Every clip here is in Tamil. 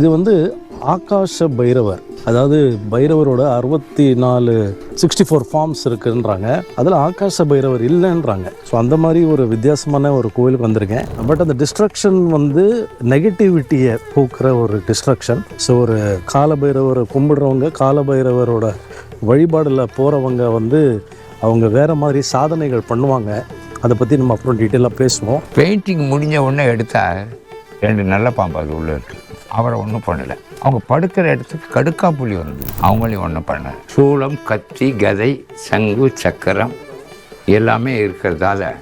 இது வந்து ஆகாஷ பைரவர். அதாவது பைரவரோட அறுபத்தி நாலு சிக்ஸ்டி ஃபோர் ஃபார்ம்ஸ் இருக்குன்றாங்க. அதில் ஆகாஷ பைரவர் இல்லைன்றாங்க. ஸோ அந்த மாதிரி ஒரு வித்தியாசமான ஒரு கோயிலுக்கு வந்திருக்கேன். பட் அந்த டிஸ்ட்ரக்ஷன் வந்து நெகட்டிவிட்டியை போக்குற ஒரு டிஸ்ட்ரக்ஷன் ஸோ ஒரு கால பைரவரை கும்பிடுறவங்க கால பைரவரோட வழிபாடில் போகிறவங்க வந்து அவங்க வேற மாதிரி சாதனைகள் பண்ணுவாங்க. அதை பற்றி நம்ம அப்புறம் டீட்டெயிலாக பேசுவோம். பெயிண்டிங் முடிஞ்ச உடனே எடுத்தால் ரெண்டு நல்ல பாம்பு அது உள்ளே இருக்குது அவரை ஒன்றும் பண்ணலை. அவங்க படுக்கிற இடத்துக்கு கடுக்கா புலி வந்து அவங்களையும் ஒன்றும் பண்ணல. சூளம் கத்தி கதை சங்கு சக்கரம் எல்லாமே இருக்கிறதால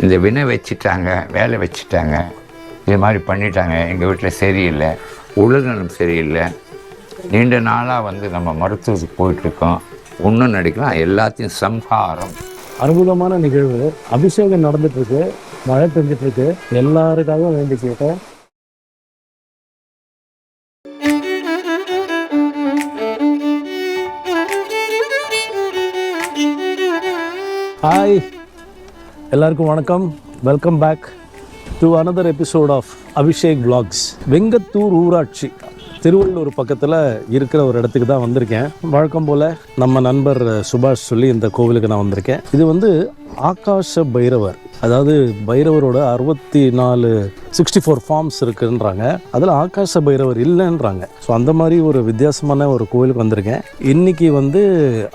இந்த வினை வச்சுட்டாங்க வேலை வச்சுட்டாங்க. இது மாதிரி பண்ணிட்டாங்க. எங்கள் வீட்டில் சரியில்லை. உடல்நலம் சரியில்லை. நீண்ட நாளாக வந்து நம்ம மருத்துவத்துக்கு போயிட்டுருக்கோம். ஒன்றும் நடிக்கலாம் எல்லாத்தையும் சம்ஹாரம். அற்புதமான நிகழ்வு. அபிஷேகம் நடந்துட்டுருக்கு. மழை பெஞ்சிட்ருக்கு எல்லாருக்காகவும் வேண்டி கேட்டேன். ஹாய் எல்லாருக்கும் வணக்கம். Welcome back to another episode of Abhishek vlogs. Vengathur ஊராட்சி திருவள்ளூர் பக்கத்தில் இருக்கிற ஒரு இடத்துக்கு தான் வந்திருக்கேன். வழக்கம் போல் நம்ம நண்பர் சுபாஷ் சொல்லி இந்த கோவிலுக்கு நான் வந்திருக்கேன். இது வந்து ஆகாஷ பைரவர் அதாவது பைரவரோட அறுபத்தி நாலு சிக்ஸ்டி ஃபோர் ஃபார்ம்ஸ் இருக்குன்றாங்க. அதில் ஆகாஷ பைரவர் இல்லைன்றாங்க. ஸோ அந்த மாதிரி ஒரு வித்தியாசமான ஒரு கோவிலுக்கு வந்திருக்கேன். இன்னைக்கு வந்து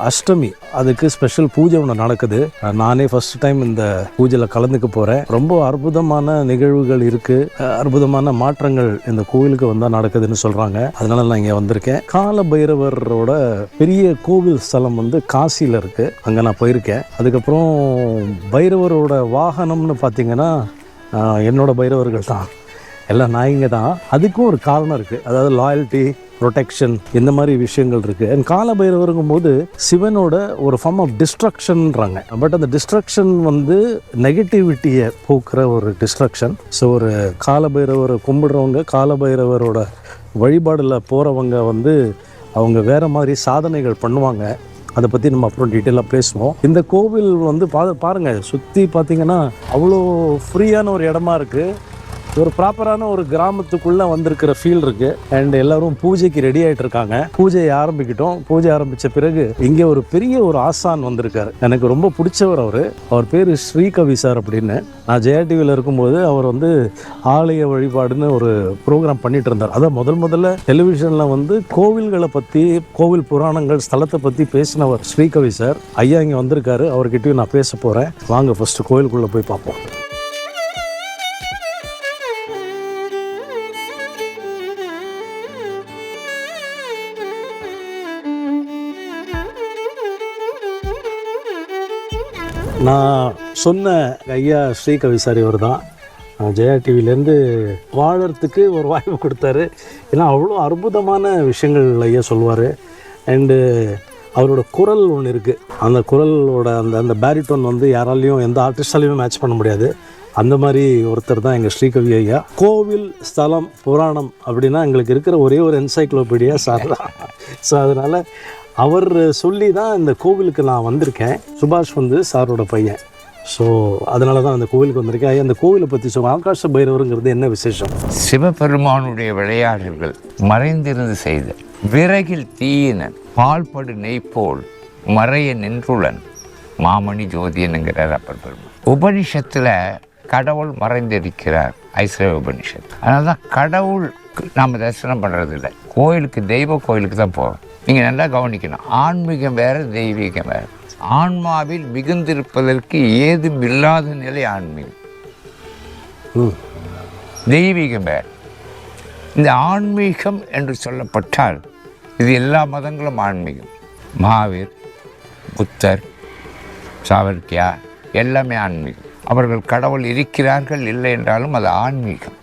அஷ்டமி. அதுக்கு ஸ்பெஷல் பூஜை ஒன்று நடக்குது. நானே ஃபர்ஸ்ட் டைம் இந்த பூஜையில் கலந்துக்க போகிறேன் ரொம்ப அற்புதமான நிகழ்வுகள் இருக்குது அற்புதமான மாற்றங்கள் இந்த கோவிலுக்கு வந்தால் நடக்குதுன்னு சொல்கிறாங்க அதனால நான் இங்கே வந்திருக்கேன். கால பைரவரோட பெரிய கோவில் ஸ்தலம் வந்து காசியில் இருக்குது அங்கே நான் போயிருக்கேன். அதுக்கப்புறம் பைரவரோட வாகனம்னு பார்த்தீங்கன்னா என்னோடய பைரவர்கள் தான். எல்லாம் நாய்ங்க தான். அதுக்கும் ஒரு காரணம் இருக்குது அதாவது லாயல்ட்டி ப்ரொடெக்ஷன் இந்த மாதிரி விஷயங்கள் இருக்குது அண்ட் கால பைரவருங்கும் போது சிவனோட ஒரு ஃபார்ம் ஆஃப் டிஸ்ட்ரக்ஷன்றாங்க பட் அந்த டிஸ்ட்ரக்ஷன் வந்து நெகட்டிவிட்டியை போக்குற ஒரு டிஸ்ட்ரக்ஷன் ஸோ ஒரு கால பைரவரை கும்பிடுறவங்க கால பைரவரோட வழிபாடில் போகிறவங்க வந்து அவங்க வேறு மாதிரி சாதனைகள் பண்ணுவாங்க. அதை பற்றி நம்ம அப்புறம் டீட்டெயிலாக பேசுவோம். இந்த கோவில் வந்து பா பாருங்கள் சுற்றி பார்த்தீங்கன்னா அவ்வளோ ஃப்ரீயான ஒரு இடமா இருக்குது ஒரு ப்ராப்பரான ஒரு கிராமத்துக்குள்ளே வந்திருக்கிற ஃபீல் இருக்குது அண்ட் எல்லாரும் பூஜைக்கு ரெடி ஆகிட்டு இருக்காங்க பூஜையை ஆரம்பிக்கிட்டோம். பூஜை ஆரம்பித்த பிறகு இங்கே ஒரு பெரிய ஒரு ஆசான் வந்திருக்காரு. எனக்கு ரொம்ப பிடிச்சவர் அவர். அவர் பேர் ஸ்ரீகவி சார் அப்படின்னு. நான் ஜெயா டிவியில் இருக்கும்போது அவர் வந்து ஆலய வழிபாடுன்னு ஒரு ப்ரோக்ராம் பண்ணிட்டு இருந்தார் அதான் முதல் முதல்ல டெலிவிஷனில் வந்து கோவில்களை பற்றி கோவில் புராணங்கள் ஸ்தலத்தை பற்றி பேசினவர் ஸ்ரீகவி சார். ஐயா இங்கே வந்திருக்காரு. அவர்கிட்டயும் நான் பேச போகிறேன் வாங்க ஃபஸ்ட்டு கோவிலுக்குள்ளே போய் பார்ப்போம். நான் சொன்ன ஐயா ஸ்ரீகவி சார் இவர் தான். ஜெயா டிவிலேருந்து வாழறதுக்கு ஒரு வாய்ப்பு கொடுத்தாரு. ஏன்னா அவ்வளோ அற்புதமான விஷயங்கள் ஐயா சொல்லுவார். அண்டு அவரோட குரல் ஒன்று இருக்குது அந்த குரலோட அந்த அந்த பேரிட்டோன் வந்து யாராலையும் எந்த ஆர்டிஸ்டாலையும் மேட்ச் பண்ண முடியாது. அந்த மாதிரி ஒருத்தர் தான் எங்கள் ஸ்ரீகவி ஐயா. கோவில் ஸ்தலம் புராணம் அப்படின்னா எங்களுக்கு இருக்கிற ஒரே ஒரு என்சைக்ளோபீடியா சார் தான். ஸோ அதனால் அவர் சொல்லி தான் இந்த கோவிலுக்கு நான் வந்திருக்கேன். சுபாஷ் வந்து சாரோட பையன். ஸோ அதனால தான் அந்த கோவிலுக்கு வந்திருக்கேன். அந்த கோவிலை பற்றி சொல்ல ஆகாஷ பைரவருங்கிறது என்ன விசேஷம்? சிவபெருமானுடைய விளையாடல்கள் மறைந்திருந்து செய்த விறகில் தீயினன் பால்படு நெய் போல் மறைய நின்றுளன் மாமணி ஜோதியனுங்கிறார் அப்பர் பெருமாள் உபனிஷத்தில் கடவுள் மறைந்திருக்கிறார் ஐஸ்வர்ய உபனிஷத். அதனால தான் கடவுள் நாம் தரிசனம் பண்ணுறது இல்லை கோயிலுக்கு தெய்வ கோயிலுக்கு தான் போகிறோம் நீங்கள் நல்லா கவனிக்கணும். ஆன்மீகம் வேறு தெய்வீகம் வேறு. ஆன்மாவில் மிகுந்திருப்பதற்கு ஏதும் இல்லாத நிலை ஆன்மீகம். தெய்வீகம் வேறு. இந்த ஆன்மீகம் என்று சொல்லப்பட்டால் இது எல்லா மதங்களும் ஆன்மீகம். மகாவீர் புத்தர் சாவர்கியா எல்லாமே ஆன்மீகம். அவர்கள் கடவுள் இருக்கிறார்கள் இல்லை என்றாலும் அது ஆன்மீகம்.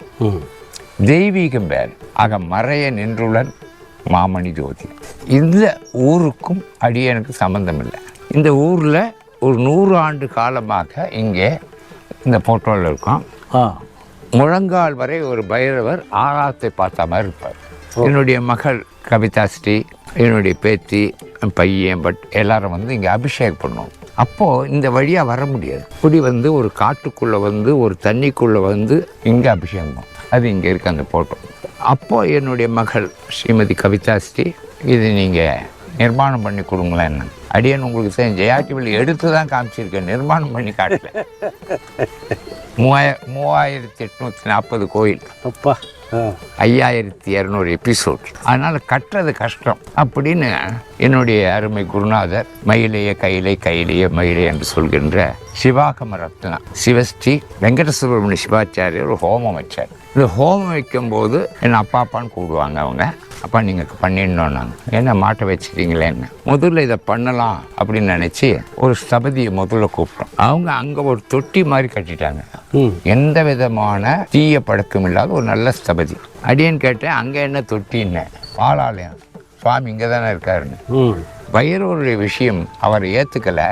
தெய்வீகம் வேறு. ஆக மறைய நின்றுடன் மாமணி ஜோதி. இந்த ஊருக்கும் அடியனுக்கு சம்பந்தம் இல்லை இந்த ஊரில் ஒரு நூறு ஆண்டு காலமாக இங்கே இந்த ஃபோட்டோவில் இருக்கும். முழங்கால் வரை ஒரு பைரவர் ஆராத்தை பார்த்த மாதிரி இருப்பார். என்னுடைய மகள் கவிதா ஸ்ரீ என்னுடைய பேத்தி பையன் பட் எல்லாரும் வந்து இங்கே அபிஷேகம் பண்ணுவோம். அப்போது இந்த வழியாக வர முடியாது. இப்படி வந்து ஒரு காட்டுக்குள்ளே வந்து ஒரு தண்ணிக்குள்ளே வந்து இங்கே அபிஷேகம் அது இங்கே இருக்கு அந்த போட்டோ அப்போ என்னுடைய மகள் ஸ்ரீமதி கவிதா ஸ்ரீ இது நீங்கள் நிர்மாணம் பண்ணி கொடுங்களேன். அடியன் உங்களுக்கு தெரியும் ஜெயா டிவியில் எடுத்து தான் காமிச்சிருக்கேன். நிர்மாணம் பண்ணி காட்டல. மூவாய மூவாயிரத்தி எட்நூற்றி நாற்பது கோயில். அப்பா ஐயாயிரத்தி இரநூறு எபிசோட் அதனால் கட்டுறது கஷ்டம். அப்படின்னு என்னுடைய அருமை குருநாதர் மயிலைய கையிலே கையிலேயே மயிலை என்று சொல்கின்ற சிவாகம ரத்னா சிவஸ்ரீ வெங்கட சுப்பிரமணிய சிவாச்சாரியர் ஹோமம் வச்சார். இந்த ஹோமம் வைக்கும்போது என் அப்பா அப்பான்னு கூடுவாங்க அவங்க. அப்பா நீங்கள் பண்ணிடணும் நாங்கள் என்ன மாட்டை வச்சிட்டீங்களேன்னு முதல்ல இதை பண்ணலாம் அப்படின்னு நினச்சி ஒரு ஸ்தபதியை முதல்ல கூப்பிட்டோம். அவங்க அங்கே ஒரு தொட்டி மாதிரி கட்டிட்டாங்க. எந்த விதமான தீய பழக்கம் இல்லாத ஒரு நல்ல ஸ்தபதி அடியேன்னு கேட்டேன் அங்கே என்ன தொட்டின்னு பாலாலயம் சுவாமி இங்கே தானே இருக்காருன்னு. ம். வயிறோருடைய விஷயம் அவர் ஏற்றுக்கலை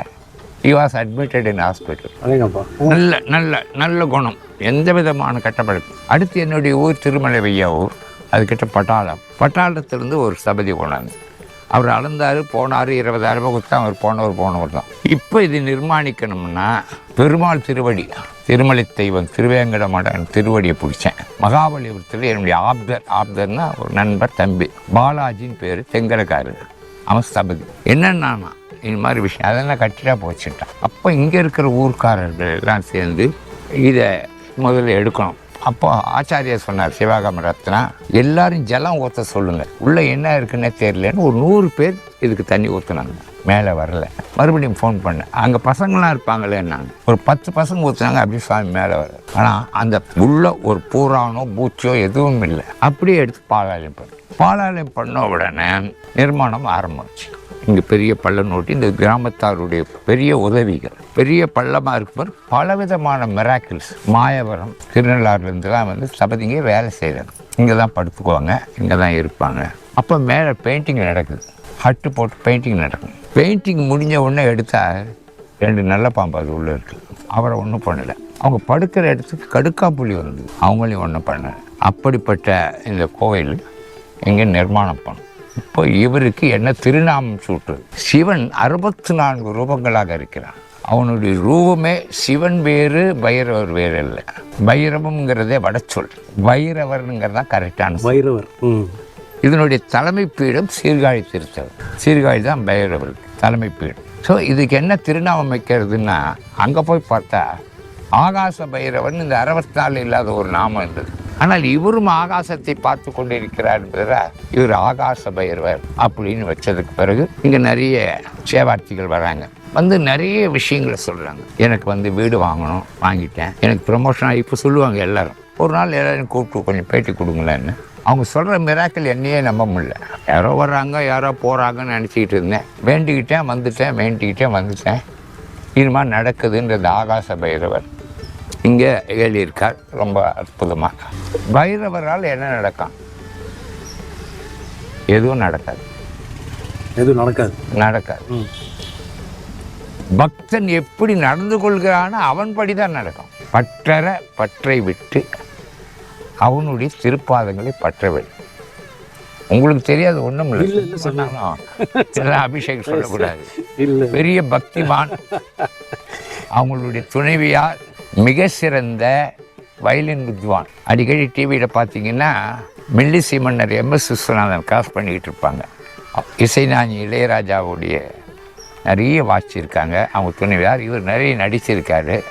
he was admitted in hospital நல்ல நல்ல நல்ல குணம். எந்த விதமான கட்டப்பழக்கம் அடுத்து என்னுடைய ஊர் திருமலை வையா ஊர் அதுக்கிட்ட பட்டாளம். பட்டாளத்திலிருந்து ஒரு சபதி கொண்டாந்து. அவர் அளந்தார் போனார் இருபதாயிரம் ரூபாய் கொடுத்தா அவர் போனவர் போனவர் தான். இப்போ இது நிர்மாணிக்கணும்னா பெருமாள் திருவடி திருமலை தெய்வம் திருவேங்கடமடன் திருவடியை பிடிச்சேன். மகாபலிபுரத்தில் என்னுடைய ஆப்தர் ஆப்தர்னா ஒரு நண்பர் தம்பி. பாலாஜின்னு பேர் தெங்கலக்காரர். அவன் ஸ்தபதி என்னன்னா இந்த மாதிரி விஷயம் அதெல்லாம் கட்டிட்டா போச்சுட்டான் அப்போ இங்கே இருக்கிற ஊர்க்காரர்கள் எல்லாம் சேர்ந்து இதை முதல்ல எடுக்கணும். அப்போ ஆச்சாரியார் சொன்னார் சிவாகம் ரத்னா எல்லாரும் ஜலம் ஊற்ற சொல்லுங்கள் உள்ளே என்ன இருக்குன்னே தெரியலன்னு ஒரு நூறு பேர் இதுக்கு தண்ணி ஊற்றுனாங்க மேலே வரல. மறுபடியும் ஃபோன் பண்ணேன். அங்கே பசங்களாம் இருப்பாங்களேன்னாங்க. ஒரு பத்து பசங்க ஊற்றுனாங்க அப்படியே சுவாமி மேலே வரல. ஆனால் அந்த உள்ள ஒரு பூரானோ பூச்சியோ எதுவும் இல்லை. அப்படியே எடுத்து பாலாலயம் பண்ணு பாலாலயம் பண்ண உடனே நிர்மாணம் ஆரம்பிச்சு. இங்கே பெரிய பள்ளம் நோட்டி இந்த கிராமத்தாருடைய பெரிய உதவிகள். பெரிய பள்ளமாக இருப்பவர் பலவிதமான மிராக்கிள்ஸ் மாயவரம் திருநள்ளாறுலேருந்துலாம் வந்து சபதிங்க வேலை செய்கிறாங்க இங்கே தான் படுத்துக்குவாங்க இங்கே தான் இருப்பாங்க. அப்போ மேலே பெயிண்டிங் நடக்குது. ஹட்டு போட்டு பெயிண்டிங் நடக்கும். பெயிண்டிங் முடிஞ்ச உடனே எடுத்தா ரெண்டு நல்ல பாம்பு அது உள்ளே இருக்குது அவரை ஒன்றும் பண்ணலை. அவங்க படுக்கிற இடத்துக்கு கடுக்கா புலி அவங்களையும் ஒன்றும் பண்ணலை. அப்படிப்பட்ட இந்த கோவில் இங்கே நிர்மாணம் பண்ணும் இப்போ இவருக்கு என்ன திருநாமம் சூட்டு சிவன் அறுபத்தி நான்கு ரூபங்களாக இருக்கிறான். அவனுடைய ரூபமே சிவன் வேறு பைரவர் வேறு இல்லை பைரவம்ங்கிறதே வடச்சொல் பைரவர்ங்கிறது தான் கரெக்டான ம். இதனுடைய தலைமை பீடம் சீர்காழி திருத்தலம் சீர்காழி தான் பைரவர் தலைமை பீடம். ஸோ இதுக்கு என்ன திருநாமம் வைக்கிறதுன்னா அங்கே போய் பார்த்தா ஆகாச பைரவன் இந்த அறுபத்தி நாலு இல்லாத ஒரு நாமம் இருந்தது. ஆனால் இவரும் ஆகாசத்தை பார்த்து கொண்டிருக்கிறார் என்பதில் இவர் ஆகாச பைரவர் அப்படின்னு வச்சதுக்கு பிறகு இங்கே நிறைய சேவார்த்திகள் வராங்க. வந்து நிறைய விஷயங்களை சொல்கிறாங்க எனக்கு வந்து வீடு வாங்கணும் வாங்கிட்டேன். எனக்கு ப்ரமோஷன் இப்போ சொல்லுவாங்க எல்லாரும். ஒரு நாள் எல்லாரும் கூப்பிட்டு கொஞ்சம் பேட்டி கொடுங்களேன்னு. அவங்க சொல்கிற மிராக்கள் என்னையே நம்ப முடியல. யாரோ வர்றாங்க யாரோ போகிறாங்கன்னு நினச்சிக்கிட்டு இருந்தேன். வேண்டிக்கிட்டேன் வந்துட்டேன் வேண்டிக்கிட்டேன் வந்துட்டேன். இனிமேல் நடக்குதுன்றது ஆகாச பைரவர். இங்கே எழுதியிருக்கார். ரொம்ப அற்புதமாக. பைரவரால் என்ன நடக்கும்? எதுவும் நடக்காது. எதுவும் நடக்காது. நடக்காது. பக்தன் எப்படி நடந்து கொள்கிறானோ அவன்படி தான் நடக்கும். பற்றற பற்றை விட்டு அவனுடைய திருப்பாதங்களை பற்ற வேண்டும். உங்களுக்கு தெரியாது ஒன்றும் இல்லை. அபிஷேகம் சொல்லக்கூடாது. பெரிய பக்திமான். அவங்களுடைய துணைவியார். மிக சிறந்த வயலின் வித்வான். அடிக்கடி டிவியில் பார்த்தீங்கன்னா மில்லிசி மன்னர் எம்எஸ் விஸ்வநாதன் கிராஸ் பண்ணிக்கிட்டு இருப்பாங்க. இசைஞானி இளையராஜாவுடைய நிறைய வாசிச்சிருக்காங்க அவங்க துணைவியார் இவர் நிறைய நடிச்சிருக்காரு.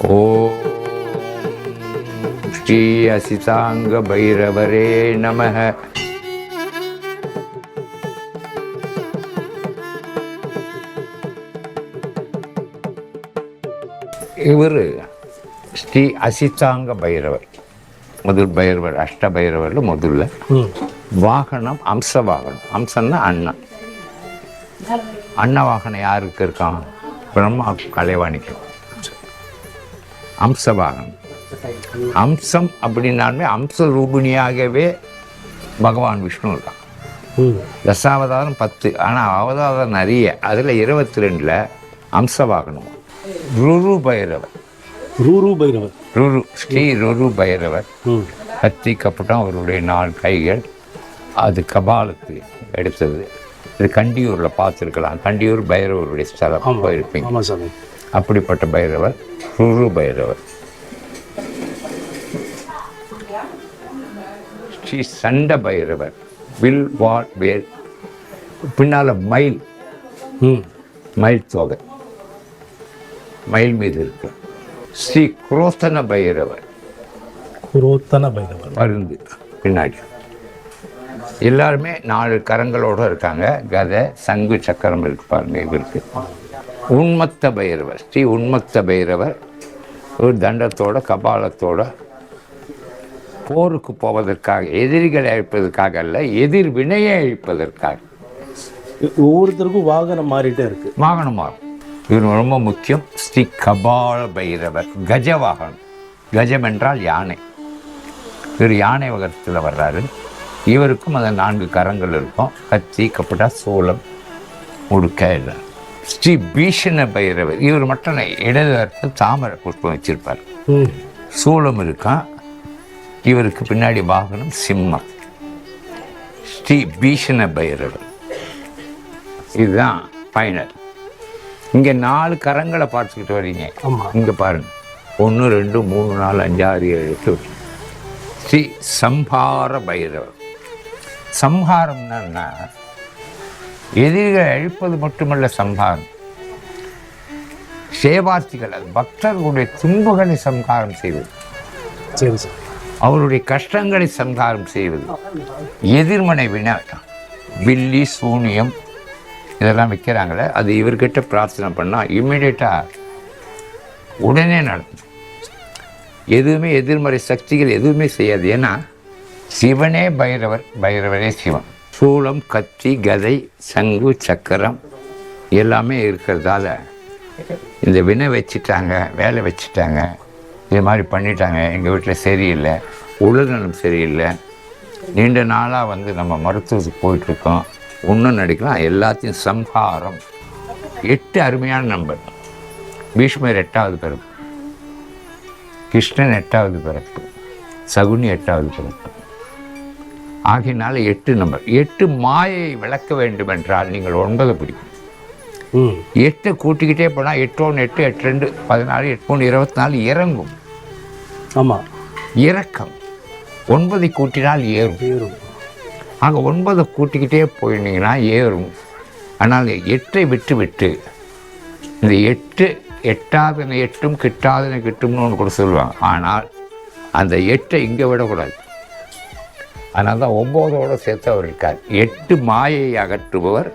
ஓ ஸ்ரீ அசிதாங்க பைரவரே நமக. இவர் ஸ்ரீ அசிதாங்க பைரவர். முதல் பைரவர் அஷ்ட பைரவரில் முதல்ல. வாகனம் அம்ச வாகனம். அம்சம்னா அண்ணன். அன்ன வாகனம் யாருக்கு இருக்கான் பிரம்மா கலைவாணிக்கு. அம்ச வாகனம். அம்சம் அப்படின்னாலுமே அம்ச ரூபிணியாகவே பகவான் விஷ்ணு இருக்கான். தசாவதாரம் பத்து. ஆனால் அவதாரம் நிறைய. அதில் இருபத்தி ரெண்டில் அம்ச வாகனம். ருரு பைரவர். ரூரு பைரவர். ருரு ஸ்ரீ ருரு பைரவர். கத்தி கப்பட்டம் அவருடைய நாலு கைகள். அது கபாலத்து எடுத்தது. இது கண்டியூரில் பார்த்துருக்கலாம். கண்டியூர் பைரவருடைய ஸ்தலம் போயிருப்பீங்க. அப்படிப்பட்ட பைரவர் ருரு பைரவர். ஸ்ரீ சண்ட பைரவர். வில் வாட் வேல். பின்னால மயில். மயில் தொகை. மயில் மீது இருக்கு ஸ்ரீ குரோத்தன பைரவர். குரோத்தன பைரவர். பருந்து பின்னாடி. எல்லாருமே நாலு கரங்களோட இருக்காங்க. கதை சங்கு சக்கரம் இருக்கு பாருங்க இவருக்கு. உன்மத்த பைரவர். ஸ்ரீ உன்மத்த பைரவர். ஒரு தண்டத்தோட கபாலத்தோட போருக்கு போவதற்காக எதிரிகளை அழிப்பதற்காக அல்ல எதிர் வினையை அழிப்பதற்காக. ஒவ்வொருத்தருக்கும் வாகனம் மாறிட்டே இருக்கு. வாகனமாகும் இவர் ரொம்ப முக்கியம். ஸ்ரீ கபால பைரவர் கஜ வாகனம் கஜம் என்றால் யானை. இவர் யானை வகத்தில் வர்றாரு. இவருக்கும் அந்த நான்கு கரங்கள் இருக்கும். கத்தி கப்பட்டா சோளம் உடுக்க எல்லாம். ஸ்ரீ பீஷண பைரவர் இவர் மட்டும் இல்லை, இடது கரத்தில் தாமரை புஷ்பம் வச்சிருப்பார். ம். சூலம் இருக்கான் இவருக்கு பின்னாடி வாகனம் சிம்மம். ஸ்ரீ பீஷண பைரவர். இதுதான் ஃபைனல். இங்கே நாலு கரங்களை பார்த்துக்கிட்டு வர்றீங்க ஆமா. இங்கே பாருங்க. ஒன்று ரெண்டு மூணு நாலு அஞ்சு ஆறு ஏழு எட்டு. ஸ்ரீ சம்ஹார பைரவர். சம்ஹாரம்னா? எதிரிகளை அழிப்பது மட்டுமல்ல சம்ஹாரம். சேவார்த்திகள் அது பக்தர்களுடைய துன்பங்களை சம்ஹாரம் செய்வது. சரி சார். அவருடைய கஷ்டங்களை சம்ஹாரம் செய்வது. எதிர்மனை வினா வில்லி சூனியம் இதெல்லாம் வைக்கிறாங்களே அது இவர்கிட்ட பிரார்த்தனை பண்ணால் இம்மிடியட்டாக உடனே நடக்கும். எதுவுமே எதிர்மறை சக்திகள் எதுவுமே செய்யாது. ஏன்னா சிவனே பைரவர் பைரவரே சிவன். சூளம் கத்தி கதை சங்கு சக்கரம் எல்லாமே இருக்கிறதால இந்த வினை வச்சுட்டாங்க வேலை வச்சுட்டாங்க இது மாதிரி பண்ணிட்டாங்க எங்கள் வீட்டில் சரியில்லை உடல்நலம் சரியில்லை நீண்ட நாளாக வந்து நம்ம மருத்துவத்துக்கு போயிட்டுருக்கோம் ஒன்றும் நடிக்கலாம் எல்லாத்தையும் சம்ஹாரம். எட்டு அருமையான நம்பர் பீஷ்மர் எட்டாவது பிறப்பு. கிருஷ்ணன் எட்டாவது பிறப்பு. சகுனி எட்டாவது பிறப்பு. ஆகையினால எட்டு நம்பர் எட்டு மாயை விளக்க வேண்டும் என்றால் நீங்கள் ஒன்பது பிடிக்கும். எட்டை கூட்டிக்கிட்டே போனால் எட்டு ஒன்று எட்டு எட்டு ரெண்டு பதினாலு எட்டு மூணு இருபத்தி நாலு இறங்கும். ஆமா. இறக்கம் ஒன்பதை கூட்டினால் ஏறும். பேரும் ஆக ஒன்பதை கூட்டிக்கிட்டே போயிருந்தீங்கன்னா ஏறும். ஆனால் எட்டை விட்டு விட்டு இந்த எட்டு எட்டாதனை எட்டும் கிட்டாதனை கிட்டும்னு ஒன்று கூட சொல்லுவாங்க. ஆனால் அந்த எட்டை இங்கே விடக்கூடாது. அதனால் தான் ஒம்போதோடு சேர்த்து அவர் இருக்கார். எட்டு மாயை அகற்றுபவர்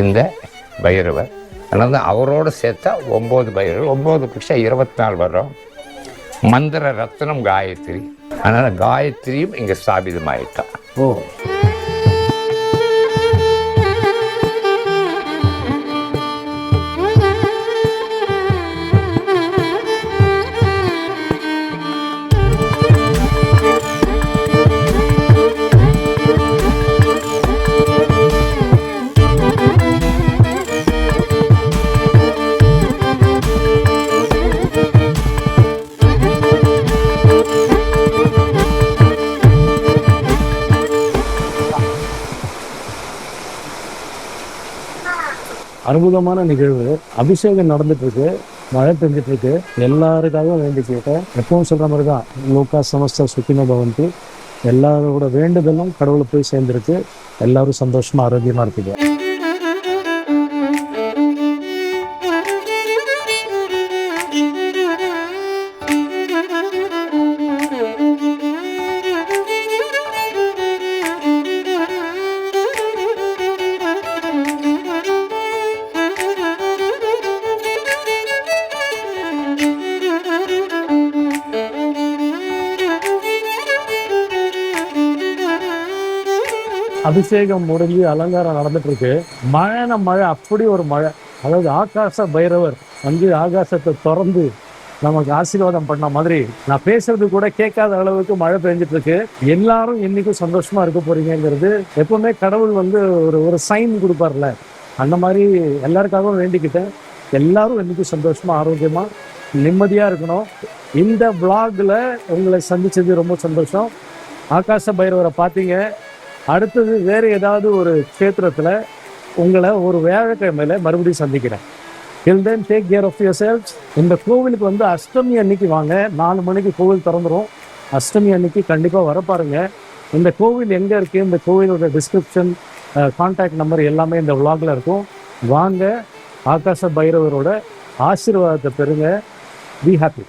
இந்த பைரவர். அதனால தான் அவரோடு சேர்த்தா ஒம்பது பைரவர். ஒம்பது பட்சம் இருபத்தி நாலு வரும் மந்திர ரத்னம் காயத்ரி. அதனால் காயத்ரியும் இங்கே ஸ்தாபிதமாயிட்டான். ஓ அற்புதமான நிகழ்வு. அபிஷேகம் நடந்துட்டு இருக்கு மழை பெஞ்சிட்டு இருக்கு எல்லாருக்காகவும் வேண்டி கேட்டேன். எப்பவும் சொல்ற மாதிரி தான் லோகா சமஸ்த சுக்கின பவந்தி. எல்லாரோட வேண்டுதலும் கடவுளை போய் சேர்ந்துருக்கு. எல்லாரும் சந்தோஷமா ஆரோக்கியமா இருக்குது அபிஷேகம் முடிஞ்சு அலங்காரம் நடந்துட்டு இருக்கு மழைன மழை அப்படி ஒரு மழை. அதாவது ஆகாச பைரவர் வந்து ஆகாசத்தை திறந்து நமக்கு ஆசீர்வாதம் பண்ண மாதிரி. நான் பேசுறது கூட கேட்காத அளவுக்கு மழை பெஞ்சிட்டு இருக்கு எல்லாரும் இன்னைக்கும் சந்தோஷமா இருக்க போறீங்கிறது எப்பவுமே கடவுள் வந்து ஒரு ஒரு சைன் கொடுப்பார்ல. அந்த மாதிரி எல்லாருக்காகவும் வேண்டிக்கிட்டேன். எல்லாரும் இன்னைக்கும் சந்தோஷமா ஆரோக்கியமா நிம்மதியா இருக்கணும். இந்த பிளாக்ல உங்களை சந்திச்சது ரொம்ப சந்தோஷம். ஆகாச பைரவரை பார்த்தீங்க. அடுத்தது வேற ஏதாவது ஒரு க்ஷேத்திரத்தில் உங்களை ஒரு வியாழக்கிழமையில மறுபடியும் சந்திக்கிறேன். I'll then take care of yourselves இந்த கோவிலுக்கு வந்து அஷ்டமி அன்னைக்கு வாங்க. நாலு மணிக்கு கோவில் திறந்துரும். அஷ்டமி அன்னைக்கு கண்டிப்பாக வர பாருங்க. இந்த கோவில் எங்கே இருக்குது இந்த கோவிலோட டிஸ்கிரிப்ஷன் கான்டாக்ட் நம்பர் எல்லாமே இந்த vlogல இருக்கும். வாங்க. ஆகாச பைரவரோட ஆசீர்வாதத்தை பெறுங்க. Be happy